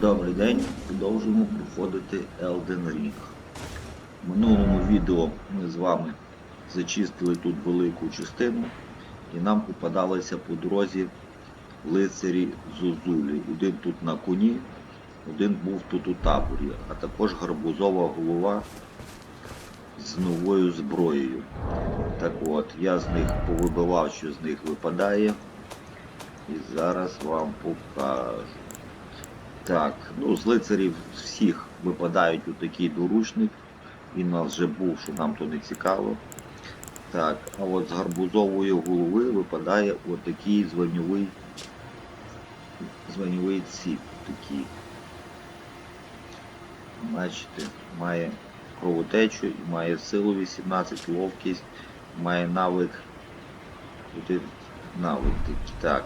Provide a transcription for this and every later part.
Добрий день, продовжуємо проходити Elden Ring. В минулому відео ми з вами зачистили тут велику частину і нам попадалися по дорозі лицарі Зозулі. Один тут на коні, один був тут у таборі, а також гарбузова голова з новою зброєю. Так от, я з них повибивав, що з них випадає. І зараз вам покажу. Так, ну з лицарів всіх випадають у такий доручник. Він у нас вже був, що нам то не цікаво. Так, а от з гарбузової голови випадає отакий званьовий званьовий ціп такий. Бачите, має кровотечу, має силу 18, ловкість, має навик. Навик такий. Так.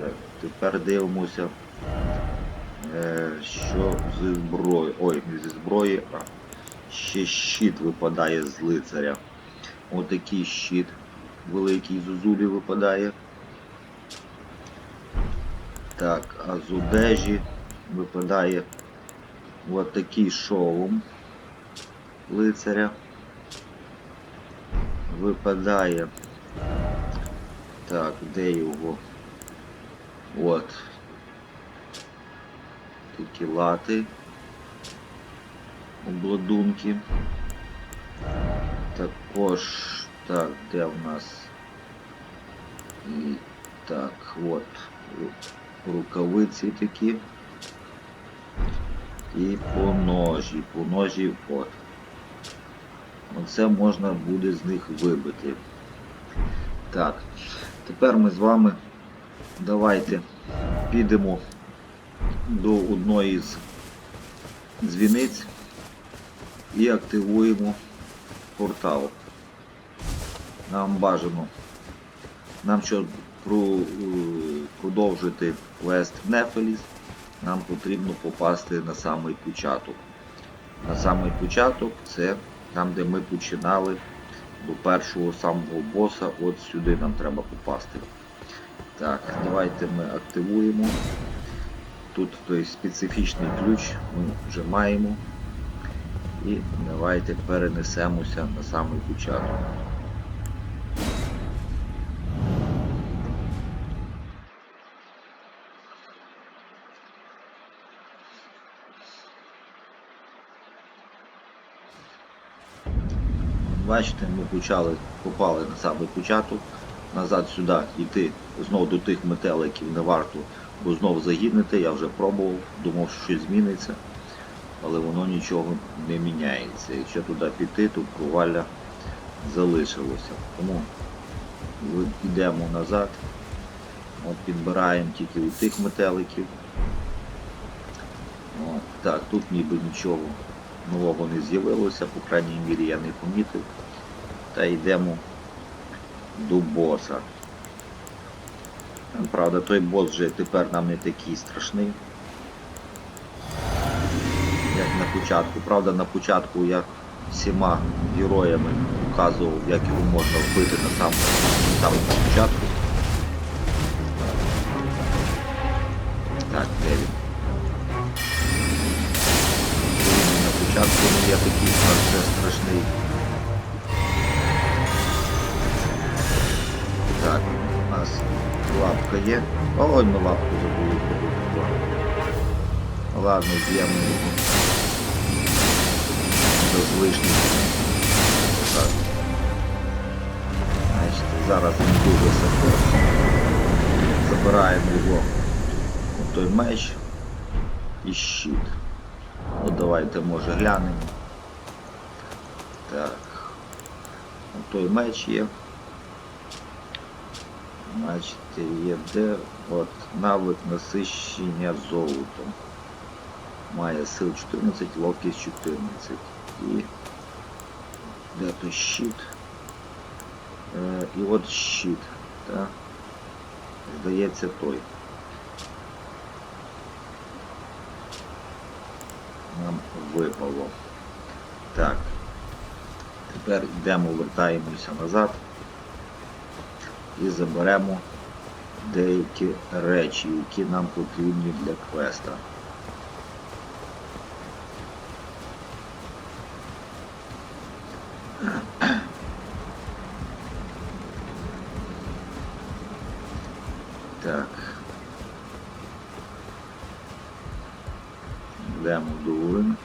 Так, Тепер дивимося, що зі зброї. Ой, не зі зброї, а ще щит випадає з лицаря. Отакий щит великий з Узулі випадає. Так, а з одежі випадає отакий шолом лицаря. Випадає. Так, де його? От. Такі лати. Обладунки. Також, так, де в нас? І так, от. Рукавиці такі. І по ножі. По ножі, от. Оце можна буде з них вибити. Так, тепер ми з вами давайте підемо до одної з дзвіниць і активуємо портал. Нам бажано, нам щоб е, продовжити квест в Нефеліс, нам потрібно попасти на самий початок. На самий початок це там, де ми починали до першого самого боса, от сюди нам треба попасти. Так, давайте ми активуємо. Тут той специфічний ключ ми вже маємо. І давайте перенесемося на самий початок. Бачите, ми почали, попали на самий початок, назад сюди йти знов до тих метеликів не варто, бо знов загіднете, я вже пробував, думав, що щось зміниться, але воно нічого не міняється. Якщо туди піти, то провалля залишилося. Тому йдемо назад, от підбираємо тільки у тих метеликів. От, так, тут ніби нічого нового не з'явилося, по крайній мірі я не помітив. Та йдемо до боса. Правда, той бос вже тепер нам не такий страшний, як на початку. Правда, на початку я всіма героями показував, як його можна вбити на самому, на початку. Так, де він? На початку не є такий страшний, страшний. Так, нас лапка є. Ой, ми лапку забули. Ладно, б'ємо його. Без лишніх. Так. Значить, зараз він дуже сапер. Забираємо його той меч і щит. Ну давайте може глянемо. Так. Той меч є. Бачите, є де от навик насищення золотом. Має сил 14, ловкість 14. І де то щит. Е, і от щит. Так? Здається той. Нам випало. Так. Тепер йдемо, вертаємося назад і заберемо деякі речі, які нам потрібні для квеста. Так. Йдемо до Урин.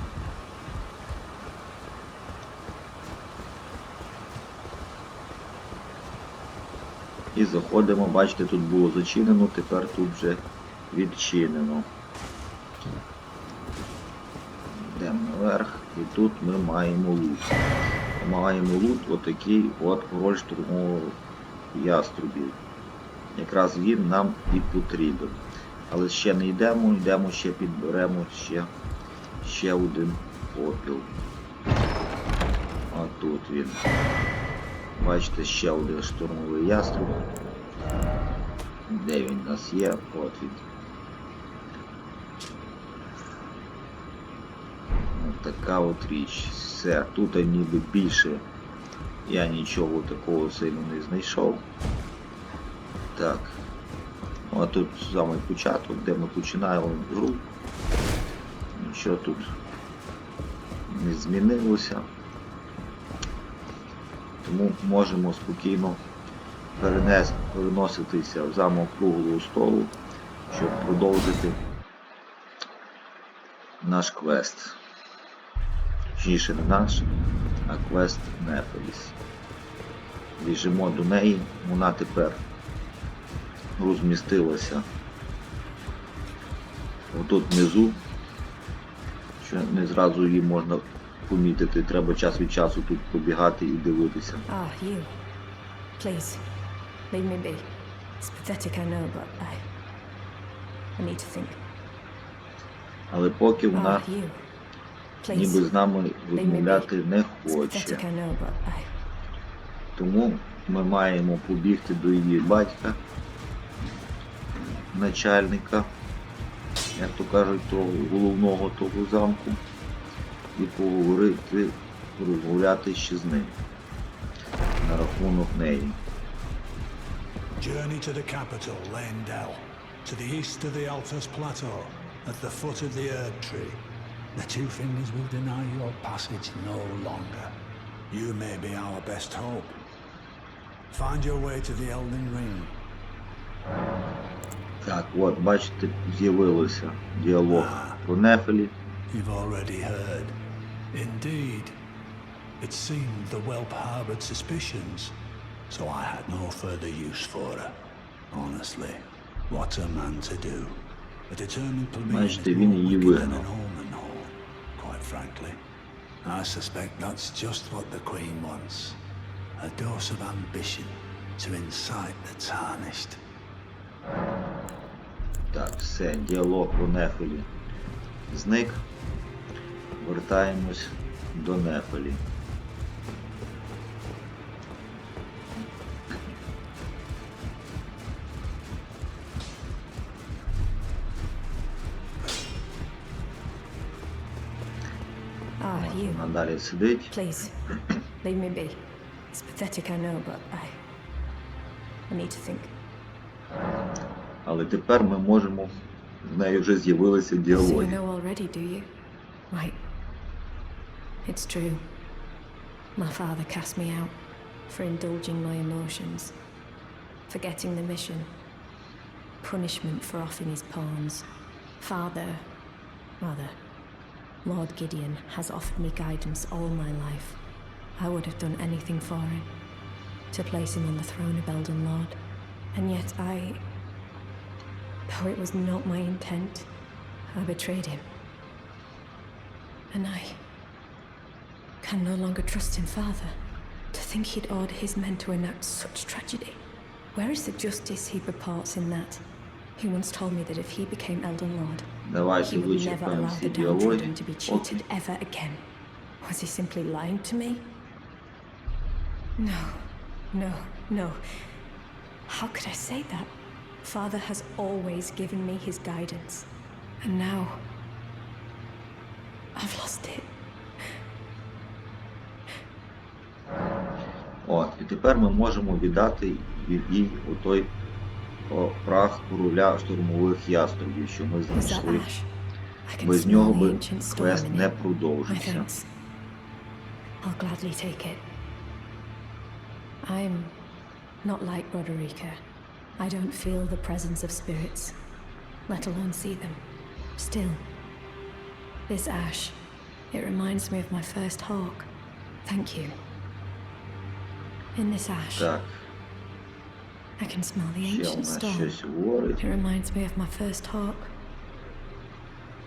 І заходимо, бачите, тут було зачинено, тепер тут вже відчинено. Йдемо наверх і тут ми маємо лут. Ми маємо лут отакий от король штурмового яструбів. Якраз він нам і потрібен. Але ще не йдемо, йдемо ще підберемо ще, ще один попіл. А тут він. Бачите, ще один штурмовий яструб. Де він у нас є? От він. От така от річ. Все, тут ніби більше я нічого такого сильно не знайшов. Так. Ну, А тут самий початок, де ми починаємо гру. Нічого тут не змінилося. Тому можемо спокійно перенес, переноситися в замок круглого столу, щоб продовжити наш квест. Точніше не наш, а квест Нефеліс. Біжимо до неї, вона тепер розмістилася отут внизу, що не зразу її можна помітити, треба час від часу тут побігати і дивитися. Ah, you. Please, leave me be. It's pathetic, I know, but I. I need to think. Але поки вона Ah, you. Please. ніби з нами розмовляти не хоче. I know, but I. Тому ми маємо побігти до її батька, начальника, як то кажуть, того головного того замку, і поговорити, розмовляти ще з ним на рахунок неї. Journey to the capital, Lendell, to the east of the Altus Plateau, at the foot of the Erd Tree. The two fingers will deny your passage no longer. You may be our best hope. Find your way to the Elden Ring. Так, от, бачите, з'явилося діалог про Нефелі. You've already heard. Indeed. It seemed the whelp harbored suspicions, so I had no further use for her. Honestly, what's a man to do? A determined plebeian is Бачите, more він її wicked than вигнав. an omen hole, quite frankly. I suspect that's just what the Queen wants. A dose of ambition to incite the tarnished. Так, все, діалог про Нефелі зник. Вертаємось до Нефелі. Ah. Вона далі сидить. Please, leave me be. It's pathetic, I know, but I. I need to think. Але тепер ми можемо. В неї вже з'явилися діалоги. So you know already, do you? Right. It's true. My father cast me out for indulging my emotions, forgetting the mission, punishment for offing his pawns. Father, mother, Lord Gideon has offered me guidance all my life. I would have done anything for him, to place him on the throne of Elden Lord. And yet I. Though it was not my intent, I betrayed him. And I can no longer trust him, Father. To think he'd order his men to enact such tragedy. Where is the justice he purports in that? He once told me that if he became Elden Lord, Давайте he would never вичерпаємо allow всі the діалоги. downtrodden to be cheated ever again. Was he simply lying to me? No, no, no. How could I say that? Father has always given me his guidance. And now. От, і тепер ми можемо віддати їй той прах короля штурмових яструбів, що ми знайшли. Без нього би квест не продовжився. I'm not like Roderica. I don't feel the presence of spirits, let alone see them. Still, this ash, it reminds me of my first hawk. Thank you. In this ash, Так, I can smell the ancient storm. It reminds me of my first hawk.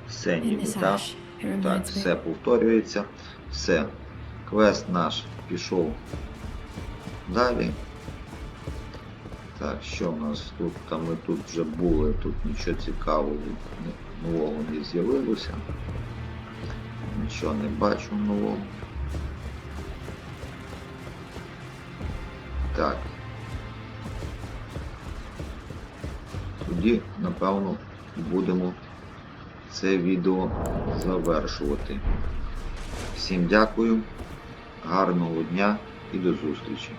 Все ніби так. Так, все повторюється. Все. Квест наш пішов далі. Так, що в нас тут? Там ми тут вже були, тут нічого цікавого нового не з'явилося. Нічого не бачу нового. Так. Тоді, напевно, будемо це відео завершувати. Всім дякую, гарного дня і до зустрічі!